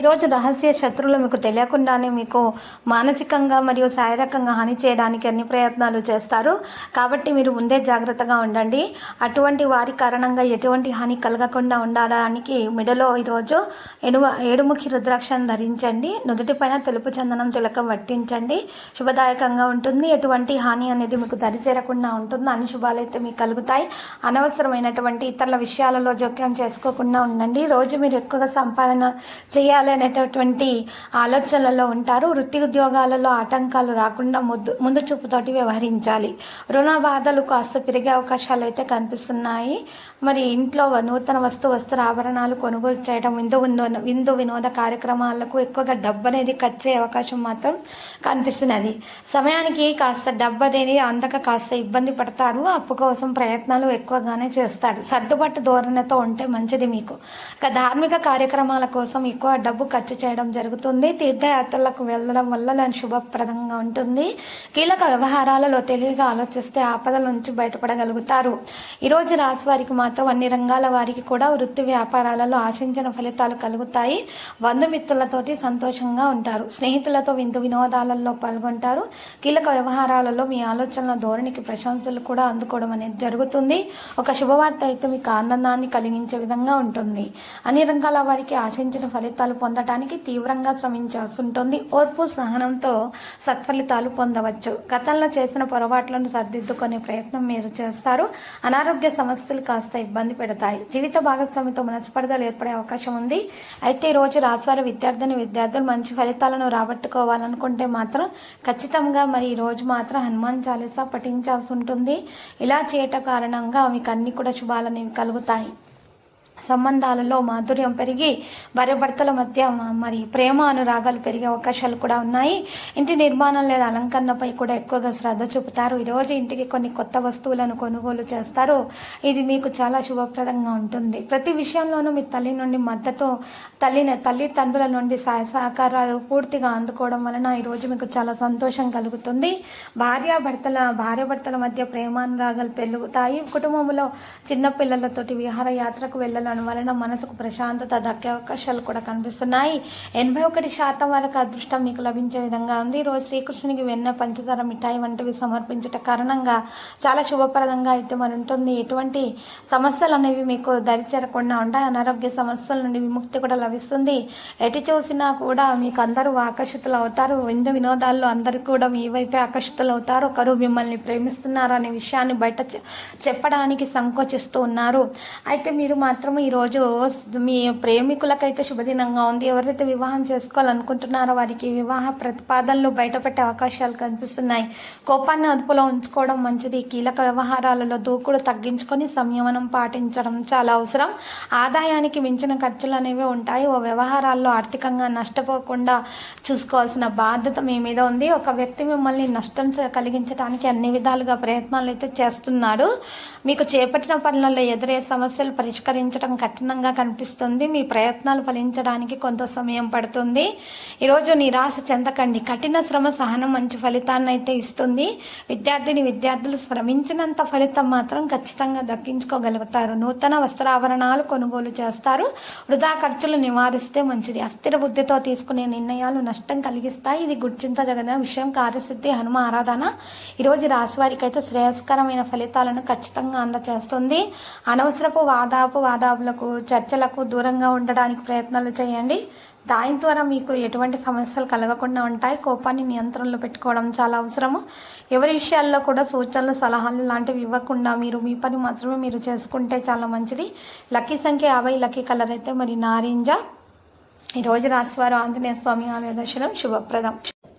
ఈరోజు రహస్య శత్రువులు మీకు తెలియకుండానే మీకు మానసికంగా మరియు శారీరకంగా హాని చేయడానికి అన్ని ప్రయత్నాలు చేస్తారు. కాబట్టి మీరు ముందే జాగ్రత్తగా ఉండండి. అటువంటి వారి కారణంగా ఎటువంటి హాని కలగకుండా ఉండడానికి మిడలో ఈరోజు ఎనువ ఏడుముఖి రుద్రాక్షను ధరించండి. నుదుటి పైన తెలుపు చందనం తిలకం వర్తించండి శుభదాయకంగా ఉంటుంది. ఎటువంటి హాని అనేది మీకు దరిచేరకుండా ఉంటుంది. అన్ని శుభాలైతే మీకు కలుగుతాయి. అనవసరమైనటువంటి ఇతరుల విషయాలలో జోక్యం చేసుకోకుండా ఉండండి. రోజు మీరు ఎక్కువగా సంపాదన చేయాలి. అనేటటువంటి ఆలోచనలలో ఉంటారు. వృత్తి ఉద్యోగాలలో ఆటంకాలు రాకుండా ముందు ముందు చూపుతోటి వ్యవహరించాలి. రుణ బాధలు కాస్త పెరిగే అవకాశాలు అయితే కనిపిస్తున్నాయి. మరి ఇంట్లో నూతన వస్తు వస్త్ర ఆభరణాలు కొనుగోలు చేయడం విందు విందు వినోద కార్యక్రమాలకు ఎక్కువగా డబ్బు అనేది ఖర్చు అయ్యే అవకాశం మాత్రం కనిపిస్తున్నది. సమయానికి కాస్త డబ్బు అనేది అందక కాస్త ఇబ్బంది పడతారు. అప్పు కోసం ప్రయత్నాలు ఎక్కువగానే చేస్తారు. సర్దుబాటు ధోరణితో ఉంటే మంచిది మీకు. ఇక ధార్మిక కార్యక్రమాల కోసం ఎక్కువ డబ్బు డబ్బు ఖర్చు చేయడం జరుగుతుంది. తీర్థయాత్రలకు వెళ్ళడం వల్ల దాని శుభప్రదంగా ఉంటుంది. కీలక వ్యవహారాలలో తెలివిగా ఆలోచిస్తే ఆపదల నుంచి బయటపడగలుగుతారు. ఈ రోజు రాశి వారికి మాత్రం అన్ని రంగాల వారికి కూడా వృత్తి వ్యాపారాలలో ఆశించిన ఫలితాలు కలుగుతాయి. బంధుమిత్రులతోటి సంతోషంగా ఉంటారు. స్నేహితులతో విందు వినోదాలలో పాల్గొంటారు. కీలక వ్యవహారాలలో మీ ఆలోచనల ధోరణికి ప్రశంసలు కూడా అందుకోవడం అనేది జరుగుతుంది. ఒక శుభవార్త అయితే మీకు ఆనందాన్ని కలిగించే విధంగా ఉంటుంది. అన్ని రంగాల వారికి ఆశించిన ఫలితాలు పొందటానికి తీవ్రంగా శ్రమించాల్సి ఉంటుంది ఓర్పు సహనంతో సత్ఫలితాలు పొందవచ్చు. గతంలో చేసిన పొరపాట్లను సరిదిద్దుకునే ప్రయత్నం మీరు చేస్తారు. అనారోగ్య సమస్యలు కాస్త ఇబ్బంది పెడతాయి. జీవిత భాగస్వామితో మనస్పర్ధలు ఏర్పడే అవకాశం ఉంది. అయితే ఈ రోజు రాశివారి విద్యార్థిని విద్యార్థులు మంచి ఫలితాలను రాబట్టుకోవాలనుకుంటే మాత్రం ఖచ్చితంగా మరి ఈ రోజు మాత్రం హనుమాన్ చాలీసా పఠించాల్సి ఉంటుంది ఇలా చేయట కారణంగా మీకు అన్ని కూడా శుభాలనేవి కలుగుతాయి. సంబంధాలలో మాధుర్యం పెరిగి భార్యభర్తల మధ్య మరి ప్రేమ అనురాగాలు పెరిగే అవకాశాలు కూడా ఉన్నాయి. ఇంటి నిర్మాణం లేదా అలంకరణపై కూడా ఎక్కువగా శ్రద్ధ చూపుతారు. ఈరోజు ఇంటికి కొన్ని కొత్త వస్తువులను కొనుగోలు చేస్తారు. ఇది మీకు చాలా శుభప్రదంగా ఉంటుంది. ప్రతి విషయంలోనూ మీ తల్లి నుండి మద్దతు తల్లి తల్లిదండ్రుల నుండి సహాయ సహకారాలు పూర్తిగా అందుకోవడం వలన ఈరోజు మీకు చాలా సంతోషం కలుగుతుంది. భార్యాభర్తల భార్యాభర్తల మధ్య ప్రేమానురాగాలు పెరుగుతాయి. కుటుంబంలో చిన్నపిల్లలతోటి విహారయాత్రకు విహారయాత్రకు వెళ్ళడం వలన మనసుకు ప్రశాంతత దక్కే అవకాశాలు కూడా కనిపిస్తున్నాయి. ఎనభై ఒకటి శాతం వరకు అదృష్టం మీకు లభించే విధంగా ఉంది. రోజు శ్రీకృష్ణునికి వెన్న పంచదార మిఠాయి వంటివి సమర్పించట కారణంగా చాలా శుభప్రదంగా అయితే మరి ఉంటుంది. ఎటువంటి సమస్యలు అనేవి మీకు దరిచేరకుండా ఉంటాయి. అనారోగ్య సమస్యల నుండి విముక్తి కూడా లభిస్తుంది. ఎటు చూసినా కూడా మీకు అందరూ ఆకర్షితులు అవుతారు. విందు వినోదాల్లో అందరూ కూడా మీ వైపే ఆకర్షితులు అవుతారు. ఒకరు మిమ్మల్ని ప్రేమిస్తున్నారు అనే విషయాన్ని బయట చెప్పడానికి సంకోచిస్తూ ఉన్నారు. అయితే మీరు మాత్రం ఈరోజు మీ ప్రేమికులకైతే శుభదినంగా ఉంది. ఎవరైతే వివాహం చేసుకోవాలనుకుంటున్నారో వారికి వివాహ ప్రతిపాదనలు బయటపెట్టే అవకాశాలు కనిపిస్తున్నాయి. కోపాన్ని అదుపులో ఉంచుకోవడం మంచిది. కీలక వ్యవహారాలలో దూకుడు తగ్గించుకొని సంయమనం పాటించడం చాలా అవసరం. ఆదాయానికి మించిన ఖర్చులు అనేవి ఉంటాయి. ఓ వ్యవహారాల్లో ఆర్థికంగా నష్టపోకుండా చూసుకోవాల్సిన బాధ్యత మీ మీద ఉంది. ఒక వ్యక్తి మిమ్మల్ని నష్టం కలిగించడానికి అన్ని విధాలుగా ప్రయత్నాలు అయితే చేస్తున్నాడు మీకు చేపట్టిన పనులలో ఎదురే సమస్యలు పరిష్కరించడం కఠినంగా కనిపిస్తుంది. మీ ప్రయత్నాలు ఫలించడానికి కొంత సమయం పడుతుంది. ఈరోజు నిరాశ చెందకండి. కఠిన శ్రమ సహనం మంచి ఫలితాన్ని అయితే ఇస్తుంది. విద్యార్థిని విద్యార్థులు శ్రమించినంత ఫలితం మాత్రం ఖచ్చితంగా దక్కించుకోగలుగుతారు. నూతన వస్త్రాభరణాలు కొనుగోలు చేస్తారు. వృధా ఖర్చులు నివారిస్తే మంచిది. అస్థిర బుద్ధితో తీసుకునే నిర్ణయాలు నష్టం కలిగిస్తాయి. ఇది గుర్తించదగిన విషయం. కార్యసిద్ధి హనుమ ఆరాధన ఈరోజు రాశి వారికి అయితే శ్రేయస్కరమైన ఫలితాలను ఖచ్చితంగా అందచేస్తుంది. అనవసరపు వాదాపు వాదాపులకు చర్చలకు దూరంగా ఉండడానికి ప్రయత్నాలు చేయండి. దాని ద్వారా మీకు ఎటువంటి సమస్యలు కలగకుండా ఉంటాయి. కోపాన్ని నియంత్రణలో పెట్టుకోవడం చాలా అవసరము. ఎవరి విషయాల్లో కూడా సూచనలు సలహాలు లాంటివి ఇవ్వకుండా మీరు మీ పని మాత్రమే మీరు చేసుకుంటే చాలా మంచిది. లక్కీ సంఖ్య యాభై లక్కీ కలర్ అయితే మరి నారింజ. ఈ రోజు రాశివారు ఆంజనేయ స్వామి ఆలయ దర్శనం శుభప్రదం.